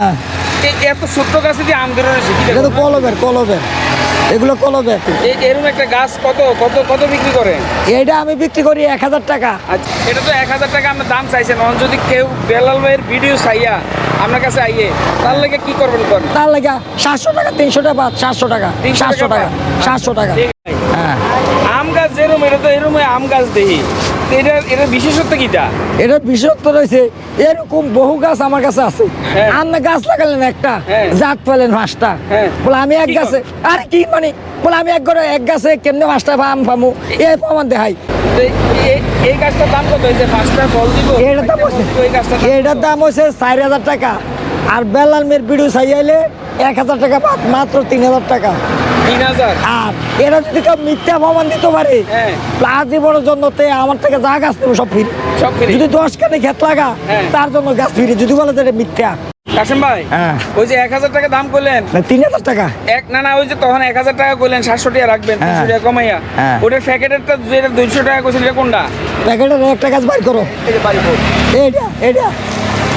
এত ছোট্ট গাছে দিয়ে আম ধরে রয়েছে এটা তো কলবের কলবের। এগুলো কলবের। এরকম একটা গাছ কত কত কত বিক্রি করেন এটা আমি বিক্রি করি এক হাজার টাকা। আচ্ছা এটা তো এক হাজার টাকা আপনার দাম চাইছেন। অন যদি কেউ বেলাল ভাইয়ের ভিডিও চাইয়া আপনার কাছে আইয়ে তার লেগে কি করবেন করেন তার লাগে সাতশো টাকা তিনশো টাকা সাতশো টাকা 300 সাতশো টাকা সাতশো টাকা। হ্যাঁ। আম গাছ যেরকম এটা তো এরকম আম গাছ দেখি। তো এটার এটার বিশেষত্ব কিটা? এটার বিশেষত্ব রয়েছে এরকম বহু গাছ আমার কাছে আছে। হ্যাঁ। গাছ লাগালেন একটা হ্যাঁ। জাত পেলেন পাঁচটা। হ্যাঁ। বলে আমি এক গাছে আরে কি মানে বলে আমি এক ঘরে এক গাছে কেমনে পাঁচটা আম পামু? এই প্রমাণ দেখাই। এই গাছটার দাম কত হয়েছে? পাঁচটা ফল দিব এটার দাম হচ্ছে চার হাজার টাকা। আর বেলাল মেয়ের বিড়ু চাইয়াইলে এক হাজার টাকা বাদ, মাত্র তিন হাজার টাকা। আর এরা যদি কেউ মিথ্যা প্রমাণ দিতে পারে হ্যাঁ। আজীবনের জন্য আমার থেকে যা গাছ নেব সব ফ্রি যদি দশ কানে ক্ষেত লাগা হ্যাঁ। তার জন্য গাছ ফ্রি যদি বলে যে মিথ্যা। কাশেম ভাই হ্যাঁ। ওই যে এক হাজার টাকা দাম করলেন? তিন হাজার টাকা। এক না না ওই যে তখন এক হাজার টাকা করলেন সাতশো টাকা রাখবেন তিনশো। টাকা কমাইয়া। ওটার প্যাকেটেরটা যেটা দুইশো টাকা করছেন এটা কোনটা? প্যাকেটের একটা গাছ করো। এটা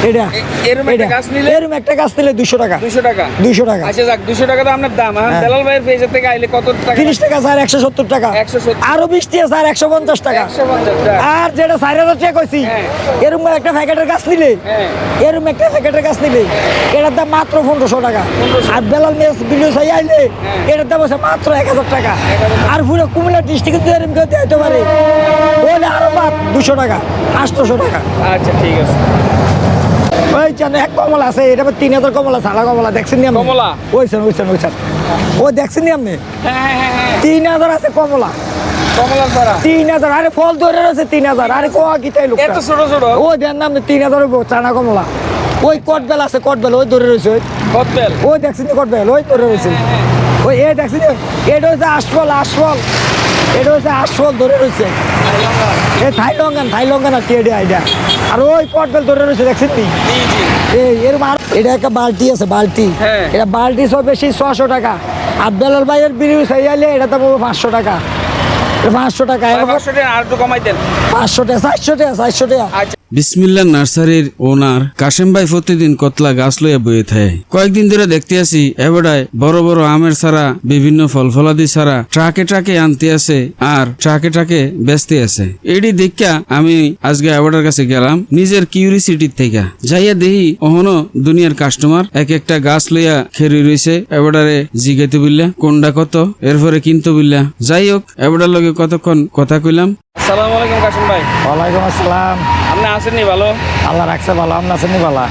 এটা এরম একটা। গাছ নিলে? এরম একটা গাছ নিলে দুশো টাকা। দুইশো টাকা? দুইশো টাকা। আচ্ছা যাক দুশো টাকা তো আপনার দাম হ্যাঁ হ্যাঁ। বেলাল ভাইয়ের পেজের থেকে আইলে কত টাকা? তিরিশ টাকা স্যার একশো সত্তর টাকা। 170 আরও বিশ টাকা স্যার একশো পঞ্চাশ টাকা। একশো পঞ্চাশ টাকা আর যেটা চার হাজার টাকা কইছি হ্যাঁ। এরকম একটা প্যাকেটের গাছ নিলে হ্যাঁ। এরকম একটা প্যাকেটের গাছ নিলে এটার দাম মাত্র পনেরোশো টাকা। আর বেলাল মেস ভিডিও চাই আইলে এটার দাম হচ্ছে মাত্র এক হাজার টাকা। আর পুরো কুমিল্লা ডিস্ট্রিক্টে যদি এরকম কেউ দিতে পারে। ওইলে আরও মাত্র দুশো টাকা আটশোশো টাকা। আচ্ছা ঠিক আছে। ওই জানো এক কমলা আছে এটা তিন হাজার কমলা সাদা কমলা দেখছেন আপনি? কমলা? ওইছেন ওইছেন ওইছেন ও দেখছেন নি আপনি? হ্যাঁ হ্যাঁ হ্যাঁ তিন হাজার আছে কমলা। তিন হাজার আরে ফল ধরে রয়েছে তিন হাজার আরে কোয়া কি তাই লোক ছোট ছোট? ও দেন নাম তিন হাজার চানা কমলা। ওই কটবেল আছে কটবেল ওই ধরে রয়েছে ওই। কতবেল ওই দেখছেন কটবেল ওই ধরে রয়েছে। ওই এ দেখছেন? এটা হচ্ছে আশফল আশফল। এটা হচ্ছে আসল ধরে রয়েছে। এ থাইলঙ্গান থাইলঙ্গান আর কি আর এটা আর ওই পটবেল ধরে রয়েছে দেখছেন জি এই এরকম এটা একটা বালতি আছে বালতি। হ্যাঁ। এটা বালতি সব বেশি ছশো টাকা। আর বেলার বাইরের বিড়ি চাইলে এটা তো পাঁচশো টাকা। পাঁচশো টাকা। পাঁচশো টাকা আর কমাই দেন। পাঁচশো টাকা চারশো টাকা চারশো টাকা। আচ্ছা। বিসমিল্লা নার্সারির ওনার কাশেম ভাই প্রতিদিন কতলা গাছ লইয়া বয়ে থাকে। কয়েকদিন ধরে দেখতে আসি এবারে বড় বড় আমের ছাড়া বিভিন্ন ফল ফলাদি ছাড়া ট্রাকে ট্রাকে আনতে আসে আর ট্রাকে ট্রাকে বেচতে আসে। এটি দেখা আমি আজকে এবারের কাছে গেলাম, নিজের কিউরিসিটির থেকে। যাইয়া দেখি অহনো দুনিয়ার কাস্টমার এক একটা গাছ লইয়া খেরি রইছে এবারে জিগাইতে বললা কোনটা কত? এরপরে কিনতে বললা। যাই হোক এবারের লগে কতক্ষণ কথা কইলাম। আসসালামু আলাইকুম কাশিম ভাই। ওয়ালাইকুম আসসালাম। আপনি আসেননি ভালো? আল্লাহ রাখছে ভালো আপনার আছেন ভালো?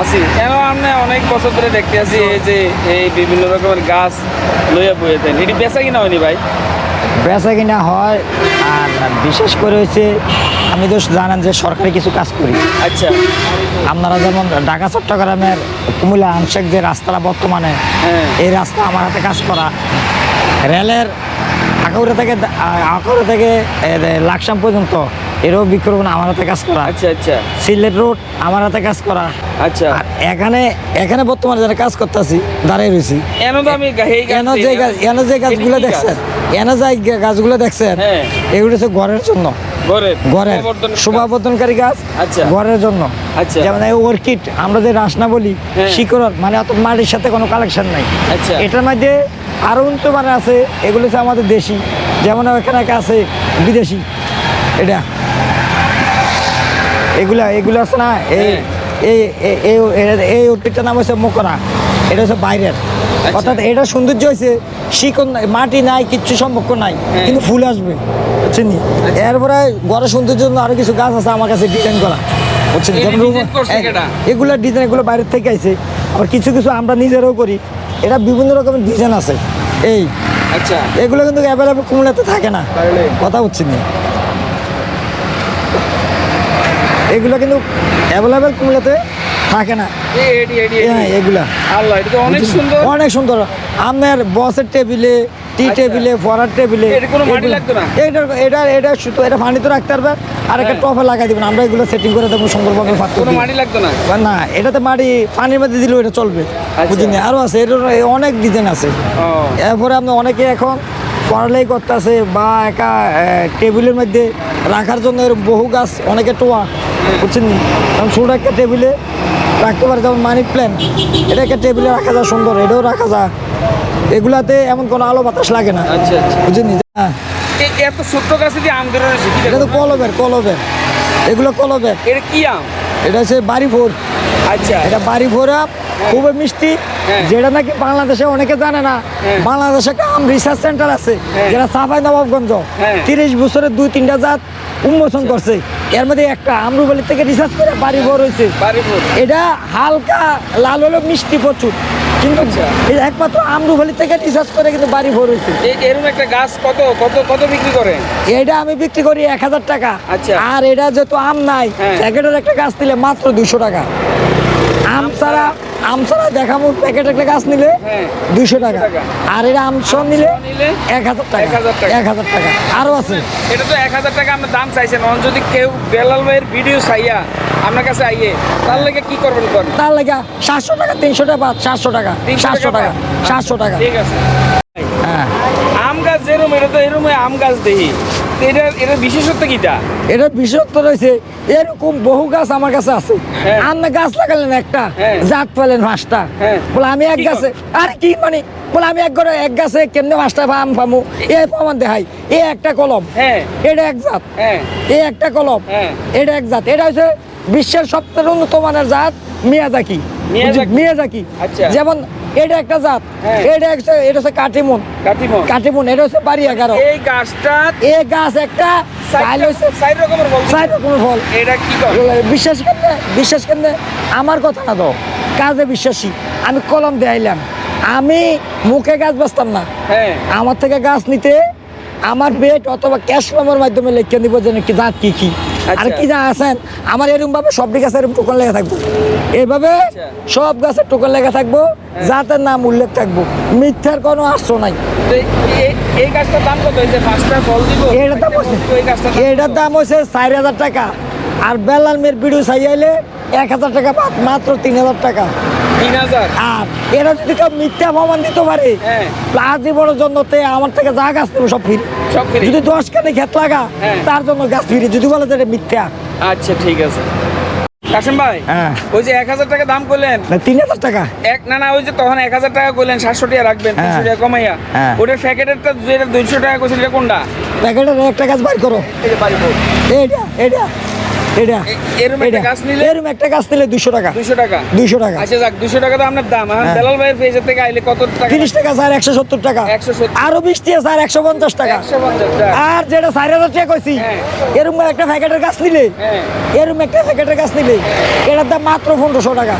আছি। কেন আপনি অনেক বছর ধরে দেখতে আছি এই যে এই বিভিন্ন রকমের গাছ লইয়া বইয়ে দেন। এটি বেচা কিনা হয়নি ভাই? বেচা কিনা হয় আর বিশেষ করে হচ্ছে আমি তো জানেন যে সরকারি কিছু কাজ করি। আচ্ছা। আপনারা যেমন ঢাকা চট্টগ্রামের কুমিল্লা আংশিক যে রাস্তাটা বর্তমানে হ্যাঁ। এই রাস্তা আমার হাতে কাজ করা। রেলের আকাউরে থেকে আকাউরে থেকে লাকসাম পর্যন্ত এরও বিক্ষোভণ আমার হাতে কাজ করা আচ্ছা আচ্ছা সিলেট রোড আমার হাতে কাজ করা আচ্ছা আর এখানে এখানে বর্তমানে যারা কাজ করতেছি দাঁড়িয়ে রয়েছি এন আমি এনে যে গাছ এনে যে গাছগুলো গাছ? দেখছেন এনে যে গাছগুলো দেখছেন হ্যাঁ। এগুলো হচ্ছে ঘরের জন্য ঘরের। শোভাবর্ধনকারী গাছ আচ্ছা। ঘরের জন্য আচ্ছা। যেমন অর্কিড আমরা যে রাসনা বলি হ্যাঁ। শিকড় মানে অত মাটির সাথে কোনো কালেকশন নাই আচ্ছা। এটার মধ্যে আরও উন্নত মানে আছে এগুলো হচ্ছে আমাদের দেশি। যেমন এখানে একটা আছে বিদেশি। এটা। এগুলা এগুলো আছে না এই হ্যাঁ। উদ্ভিদটার নাম হচ্ছে মকরা। এটা হচ্ছে বাইরের। আচ্ছা। অর্থাৎ এটা সৌন্দর্য হয়েছে শিকড় নাই, মাটি নাই কিচ্ছু সম্পর্ক নাই হ্যাঁ। কিন্তু ফুল আসবে। বুঝছেন নি? এরপরে ঘরের সৌন্দর্যের জন্য আরও কিছু গাছ আছে আমার কাছে ডিজাইন করা। বুঝছেন যেমন? এগুলো ডিজাইন এগুলো বাইরের থেকে আইছে। আবার কিছু কিছু আমরা নিজেরাও করি। এটা বিভিন্ন রকমের ডিজাইন আছে। এই আচ্ছা। এগুলো কিন্তু অ্যাভেলেবল কুমিল্লাতে থাকে না। কথা হচ্ছে না। এগুলো কিন্তু অ্যাভেলেবল কুমিল্লাতে থাকে না। এগুলা। অনেক সুন্দর। অনেক সুন্দর। আপনার বসের টেবিলে টি আচ্ছা। টেবিলে পড়ার টেবিলে। এটা? এটা এটা এটা শুধু এটা পানিতে রাখতে পারবে। আর একটা হ্যাঁ। টপে লাগাই দেবেন। আমরা এগুলো সেটিং করে দেবো সুন্দরভাবে মাটি লাগতো না? না এটাতে মাটি পানির মধ্যে দিলেও এটা চলবে। আচ্ছা। বুঝিনি? আরও আছে। এটার অনেক ডিজাইন আছে। এরপরে আপনি অনেকে এখন পড়ালেই করতেছে বা একা টেবিলের মধ্যে রাখার জন্য এরকম বহু গাছ অনেকে টোয়া বুঝছেন ছোট একটা টেবিলে রাখতে পারে যেমন মানি প্ল্যান একটা টেবিলে রাখা যায় সুন্দর। এটাও রাখা যায়। এগুলাতে এমন কোনো আলো বাতাস লাগে না। আচ্ছা আচ্ছা। বুঝিনি হ্যাঁ। এত ছোট্ট গাছে দিয়ে আম ধরে রয়েছে এটা তো কলবের কলবের। এগুলো কলবের। এটা কি আম? এটা হচ্ছে বাড়ি ভোর আচ্ছা। এটা বাড়ি ভোরা খুবই মিষ্টি। হ্যাঁ। যেটা নাকি বাংলাদেশে অনেকে জানে না। হ্যাঁ। বাংলাদেশে একটা আম রিসার্চ সেন্টার আছে। যেটা সাফাই নবাবগঞ্জ। তিরিশ বছরের দুই তিনটা জাত উন্মোচন করছে। এর মধ্যে একটা আমরুবালি থেকে রিসার্চ করে বাড়ি ভোর হয়েছে এটা হালকা লাল হলো মিষ্টি প্রচুর। কিন্তু। এই একমাত্র আমরুবালি থেকে রিসার্চ করে কিন্তু বাড়ি ভোর হয়েছে এরকম একটা গাছ কত কত কত বিক্রি করেন এটা আমি বিক্রি করি এক হাজার টাকা আচ্ছা। আর এটা যেহেতু আম নাই হ্যাঁ। প্যাকেটের একটা গাছ নিলে মাত্র দুশো টাকা আম ছাড়া আম ছাড়া দেখামো প্যাকেট একটা গাছ নিলে হ্যাঁ। দুইশো টাকা। আর এটা আম সহ নিলে এক হাজার টাকা 1000 টাকা। এক হাজার টাকা আরও আছে এটা তো এক হাজার টাকা আপনার দাম চাইছেন যদি কেউ বেলাল ভাইয়ের ভিডিও চাইয়া আপনার কাছে আইয়ে তার লেগে কি করবেন করেন তার লেগে সাতশো টাকা তিনশো টাকা সাতশো টাকা সাতশো টাকা সাতশো টাকা। ঠিক আছে। হ্যাঁ। আম গাছ যেরকম এটা তো এরকম আম গাছ দেখি। বিশেষত্ব কিটা? বিশেষত্ব রয়েছে এরকম বহু গাছ আমার কাছে আছে। হ্যাঁ। আপনি গাছ লাগালেন একটা হ্যাঁ। জাত পেলেন পাঁচটা। বলে আমি এক গাছে আরে কি মানে বলে আমি এক ঘরে এক গাছে কেমনে পাঁচটা আম পামু? এ প্রমাণ দেখাই এ একটা কলম এটা এক জাত এ একটা কলম। এটা এক জাত। এটা হচ্ছে বিশ্বের সবচেয়ে উন্নত মানের জাত মিয়াজাকি। মিয়াজাকি। আচ্ছা। যেমন এটা একটা জাত হ্যাঁ। এটা হচ্ছে এটা হচ্ছে কাটিমুন। কাটিমন। কাটিমুন এটা হচ্ছে বাড়ি এগারো এই গাছটা এ গাছ একটা বিশ্বাস কেন বিশ্বাস কেন আমার কথা না তো কাজে বিশ্বাসী। আমি কলম দেয়াইলাম আমি মুখে গাছ বাঁচতাম না। হ্যাঁ। আমার থেকে গাছ নিতে আমার বেট অথবা ক্যাশ মেমোর মাধ্যমে লিখে দিব যে কি জাত কি কি। আর আচ্ছা। কি যা আছেন আমার এরকম ভাবে সবটি গাছে এরকম টোকন লেখা থাকব। এইভাবে আচ্ছা। সব গাছের টোকন লেখা থাকব জাতের নাম উল্লেখ থাকব। মিথ্যার কোনো আশ্রয় নাই। এটার দাম হচ্ছে চার হাজার টাকা। আর বেলাল মেয়ের বিড়ু চাইলে এক হাজার টাকা বাদ, মাত্র তিন হাজার টাকা। তিন হাজার? আর এরা যদি কেউ মিথ্যা প্রমাণ দিতে পারে হ্যাঁ। প্লাস জীবনের জন্য তে আমার থেকে যা গাছ নেবে সব ফিরি যদি দশ কানে ক্ষেত লাগা হ্যাঁ। তার জন্য গাছ ফিরি যদি বলে যে এটা মিথ্যা। আচ্ছা ঠিক আছে। কাশেম ভাই হ্যাঁ। ওই যে এক হাজার টাকা দাম করলেন? তিন হাজার টাকা। এক না না ওই যে তখন এক হাজার টাকা করলেন সাতশো টাকা রাখবেন। তিনশো টাকা কমাইয়া। ওটার প্যাকেটেরটা যেটা দুইশো টাকা করছেন এটা কোনটা? প্যাকেটের একটা গাছ বাইর করো। এইটা এটা এটা এ- এরম একটা এটা। গাছ নিলে? এরম একটা গাছ নিলে দুশো টাকা। দুশো টাকা? দুইশো টাকা। আচ্ছা যাক দুশো টাকা তো আপনার দাম হ্যাঁ। বেলাল ভাইয়ের পেজের থেকে আইলে কত টাকা? তিরিশ টাকা স্যার একশো সত্তর টাকা। একশো সত্তর। আরও বৃষ্টি আছে আর একশো পঞ্চাশ টাকা। একশো পঞ্চাশ টাকা আর যেটা চার হাজার টাকা কইছি হ্যাঁ। এরকম একটা প্যাকেটের গাছ নিলে হ্যাঁ। এরকম একটা প্যাকেটের গাছ নিলে এটার দাম মাত্র পনেরোশো টাকা।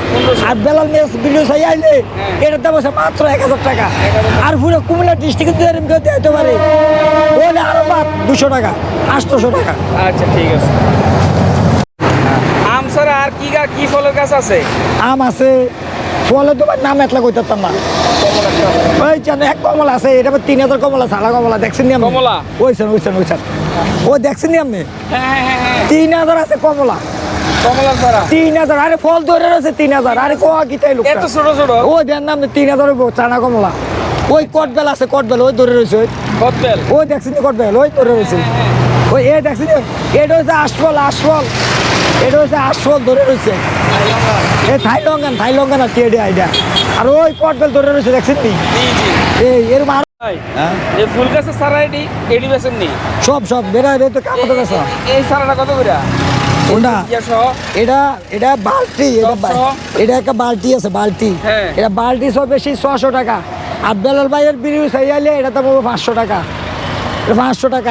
আর বেলাল মেস ভিডিও চাই আইলে হ্যাঁ। এটার দাম হচ্ছে মাত্র এক হাজার টাকা। আর পুরো কুমিল্লা ডিস্ট্রিক্টে যদি এরকম কেউ দিতে পারে। ওহলে আরও বাদ দুশো টাকা আটশোশো টাকা। আচ্ছা ঠিক আছে। আর কি গা কি ফলের গাছ আছে? আম আছে। ফলে তোমার নাম এতলা কইতে পারতাম না। ওই জানো এক কমলা আছে এটা তিন হাজার কমলা সাদা কমলা দেখছেন নি আপনি? কমলা? ওইছেন ওইছেন ওইছেন ও দেখছেন নি আপনি? হ্যাঁ হ্যাঁ হ্যাঁ তিন হাজার আছে কমলা। কমলা ছাড়া? তিন হাজার আরে ফল ধরে রয়েছে তিন হাজার। আরে কোয়া কি তাই লোক এত ছোট ছোট? ও দেন নাম তিন হাজার চানা কমলা। ওই কটবেল আছে কটবেল ওই ধরে রয়েছে ওই। কতবেল ওই দেখছেন নি কটবেল ওই ধরে রয়েছে। ওই এ দেখছেন? এটা হচ্ছে আশফল আশফল। এটা হচ্ছে আশফল ধরে রয়েছে। এ থাই লঙ্গান থাই লঙ্গান আর টিএডি আইডিয়া আর ওই কটবেল ধরে রয়েছে দেখছেন নি? জি জি। এই এরকম আরও ফুল গাছের সারা এটি এটি বেছেন নি? সব সব বেড়ায় রে তো কাপড় গেছে এই সারাটা কত করে? কোনটা এটা এটা বালতি এটা? এটা একটা বালতি আছে বালতি। হ্যাঁ। এটা বালতি সব বেশি ছশো টাকা। আর বেলাল ভাইয়ের বিড়ি চাইলে এটা তো পাঁচশো টাকা। পাঁচশো টাকা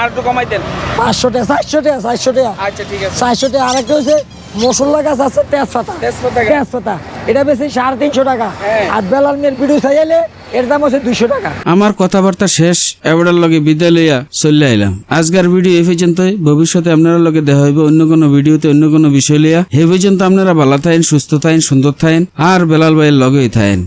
আর একটু কমাই দেন। পাঁচশো টাকা চারশো টাকা চারশো টাকা। আচ্ছা ঠিক আছে। চারশো টাকা আর একটা হচ্ছে মশলা গাছ আছে তেজপাতা। তেজপাতা এটা বেশি সাড়ে তিনশো টাকা। হ্যাঁ। আর বেলাল মেয়ের বিড়ি চাইলে এর দাম হচ্ছে দুশো টাকা। আমার কথাবার্তা শেষ এবারের লগে বিদায় লইয়া চলে আইলাম। আজকের ভিডিও এই পর্যন্তই। ভবিষ্যতে আপনারা লগে দেখা হইব অন্য কোনো ভিডিওতে অন্য কোনো বিষয় লইয়া। হে পর্যন্ত আপনারা ভালো থাকেন সুস্থ থাকেন সুন্দর থাকেন আর বেলাল ভাইয়ের লগেই থাকেন।